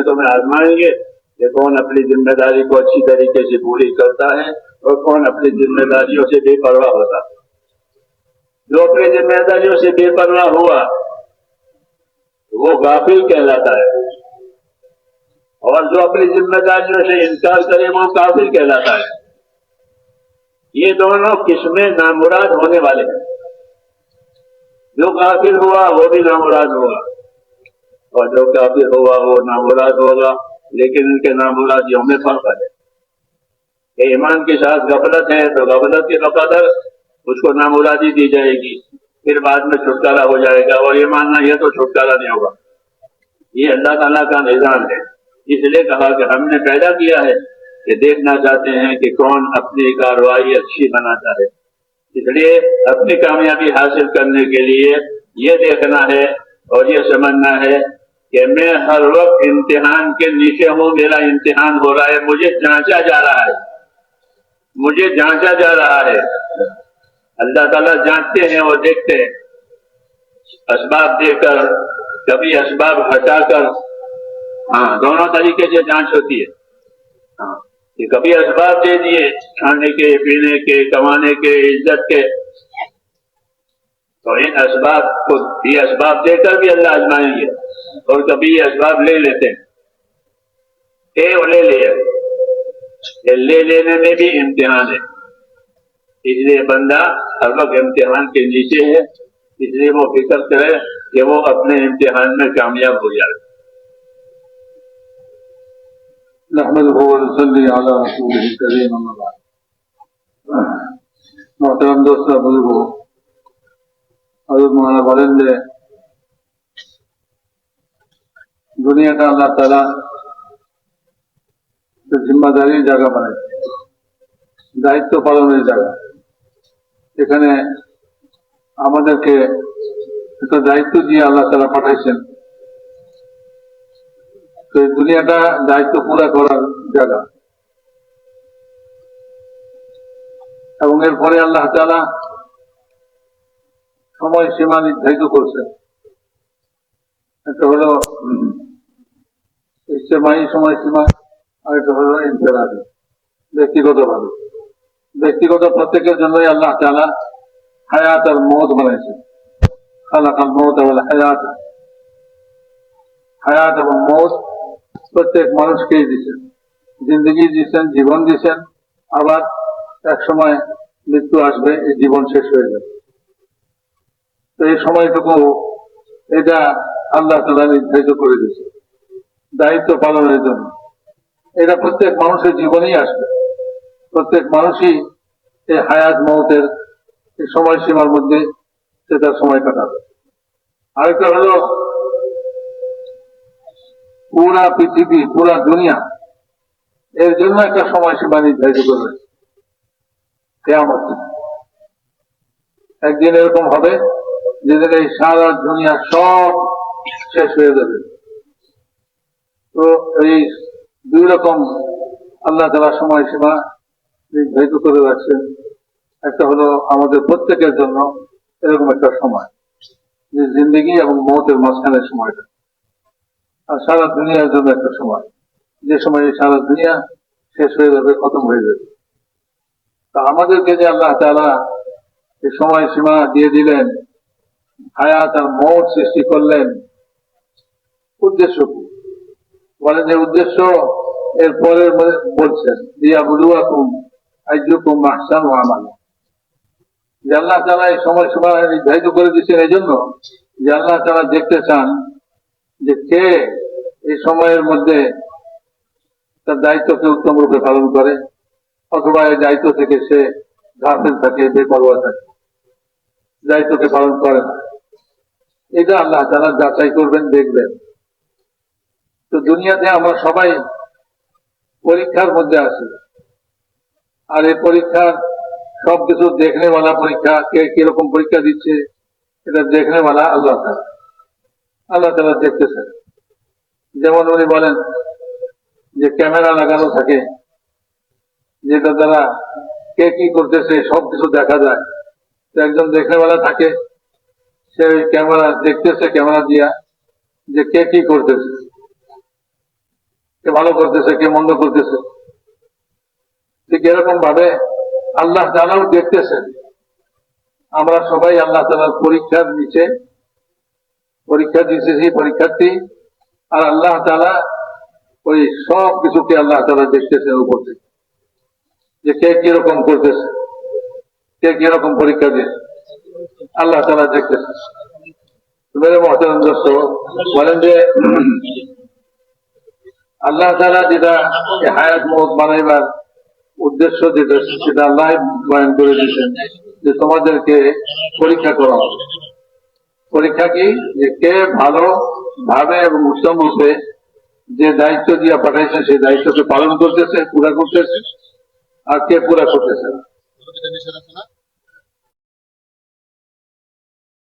तुम्हें आजमाएँगे कि कौन अपनी ज़िम्मेदारी को अच्छी तरीके से पूरी करता है और कौन अपनी जिम्मेदारियों से बेपरवाह होता है? जो अपनी जिम्मेदारियों से बेपरवाह हुआ, वो गाफिल कहलाता है। और जो अपनी जिम्मेदारियों से इनकार करे, वो काफिल कहलाता है। ये दोनों किस्में नामुराद होने वाले हैं? जो काफिर हुआ, वो भी नामुराद होगा और जो काफिर हुआ, वो नामुराद होगा, लेकिन इनके नामुरादियों में फ़र्क है। ईमान के साथ गफलत है तो गफलत के बकदर उसको नामुरादी दी जाएगी। फिर बाद में छुटकारा हो जाएगा, और ईमान नहीं है तो छुटकारा नहीं होगा। ये अल्लाह ताला का निज़ाम है। इसलिए कहा कि हमने पैदा किया है कि देखना चाहते हैं कि कौन अपनी कार्रवाई अच्छी बनाता है। इसलिए अपनी कामयाबी हासिल करने के लिए ये देखना है और ये समझना है कि मैं हर वक्त इम्तिहान के नीचे हूँ, मेरा इम्तिहान हो रहा है, मुझे जांचा जा रहा है। मुझे जांचा जा रहा है। अल्लाह ताला जांचते हैं और देखते हैं। असबाब देकर कभी असबाब हटाकर हाँ दोनों तरीके से जाँच होती है। हाँ। कि कभी असबाब दे दिए, खाने के, पीने के, कमाने के, इज़्ज़त के। तो इन असबाब को ये असबाब देकर भी अल्लाह आजमाएँगे और कभी ये असबाब ले लेते हैं। ए ले लिए। ये ले लेने में भी इम्तिहान है। इसलिए बंदा हर वक्त इम्तिहान के नीचे है। इसलिए वो फ़िक्र करे कि वो अपने इम्तिहान में कामयाब हो जाए। نحمده ونصلي على رسوله الكريم اما بعد. محترم دوستরা বুঝব হযরত মাওলানা বলেন যে দুনিয়াটা আল্লাহ তাআলা জিম্মাদারির জায়গা বানাইছে দায়িত্ব পালনের জায়গা এখানে আমাদেরকে একটা দায়িত্ব দিয়ে আল্লাহ তারা পাঠাইছেন। তো এই দুনিয়াটা দায়িত্ব পুরা করার জায়গা। এবং এরপরে আল্লাহ তালা সময় সীমা নির্ধারিত করছে একটা হলো ইস্তেমাই সময় সীমা আর একটা হলো ইন্তেরাজি ব্যক্তিগত ভাবে ব্যক্তিগত প্রত্যেকের জন্যই আল্লাহ তালা হায়াত আর মত বানাইছে খালাকাল মত হায়াত। হায়াত এবং মত প্রত্যেক মানুষকেই দিচ্ছেন জিন্দগি দিচ্ছেন জীবন দিচ্ছেন আবার এক সময় মৃত্যু আসবে, এই জীবন শেষ হয়ে যাবে। তো এই সময়টুকু এটা আল্লাহ তালা নির্ধারিত করে দিয়েছে, দায়িত্ব পালনের জন্য। এটা প্রত্যেক মানুষের জীবনেই আসবে। প্রত্যেক মানুষই এই হায়াত মহতের এই সময়সীমার মধ্যে সে তার সময় কাটাবে। আরেকটা হলো পুরা পৃথিবী, পুরা দুনিয়া এর জন্য একটা সময়সীমা নির্ধারিত করবে। একদিন এরকম হবে, যেদিন এই সারা দুনিয়া সব শেষ হয়ে যাবে। তো এই দুই রকম আল্লাহ তালা সময়সীমা নির্ধারিত করে রাখছেন। একটা হলো আমাদের প্রত্যেকের জন্য এরকম একটা সময়, যে জিন্দগি এবং মতের মাঝখানের সময়টা। আর সারা দুনিয়ার জন্য একটা সময়। যে সময় সারা দুনিয়া শেষ হয়ে যাবে, খতম হয়ে যাবে। তা আমাদেরকে যে আল্লাহ তালা এই সময় সীমা দিয়ে দিলেন, হায়াত আর মত সৃষ্টি করলেন, উদ্দেশ্য কি? বলে যে উদ্দেশ্য এর পরের বলছেন দিয়া বুলুয়াকুম আইজুকুম আহসান ও যে আল্লাহ তালা এই সময় সীমা নির্ধারিত করে দিচ্ছেন এই জন্য আল্লাহ তালা দেখতে চান যে কে এই সময়ের মধ্যে তার দায়িত্বকে উত্তম রূপে পালন করে, অথবা এই দায়িত্ব থেকে সে গাফেল থাকে, বেপরোয়া থাকে। দায়িত্বকে পালন করে না। এটা আল্লাহ তারা যাচাই করবেন, দেখবেন। তো দুনিয়াতে আমরা সবাই পরীক্ষার মধ্যে আছি। আর এই পরীক্ষার সবকিছু দেখনেওয়ালা পরীক্ষা, কে কীরকম পরীক্ষা দিচ্ছে, এটা দেখনেওয়ালা আল্লাহ তালা আল্লাহ তালা দেখতেছেন যেমন উনি বলেন যে ক্যামেরা লাগানো থাকে, যেটা দ্বারা কে কি করতেছে সবকিছু দেখা যায়। একজন দেখনেওয়ালা থাকে, সে ক্যামেরা দেখতেছে, ক্যামেরা দিয়া যে কে কি করতেছে, কে ভালো করতেছে, কে মন্দ করতেছে। ঠিক এরকম ভাবে আল্লাহ তালাও দেখতেছেন। আমরা সবাই আল্লাহ তালার পরীক্ষার নিচে পরীক্ষা দিতেছি পরীক্ষার্থী, আর আল্লাহ তালা ওই সব কিছুকে আল্লাহ তালা দেখতেছেন উপর থেকে। যে কে কীরকম করতেছে, কে কীরকম পরীক্ষা দিয়ে, আল্লাহ তালা দেখতেছে। বলেন যে, আল্লাহ তালা যেটা হায়াত মত বানাইবার উদ্দেশ্য যেটা, সেটা আল্লাহ বয়ান করে দিয়েছেন যে তোমাদেরকে পরীক্ষা করা হবে। পরীক্ষা কি যে কে ভালো ভাবে এবং উত্তম রূপে যে দায়িত্ব দিয়ে পাঠাইছে, সেই দায়িত্বকে পালন করতেছে, পুরা করতেছে, আর কে পুরা করতেছে না।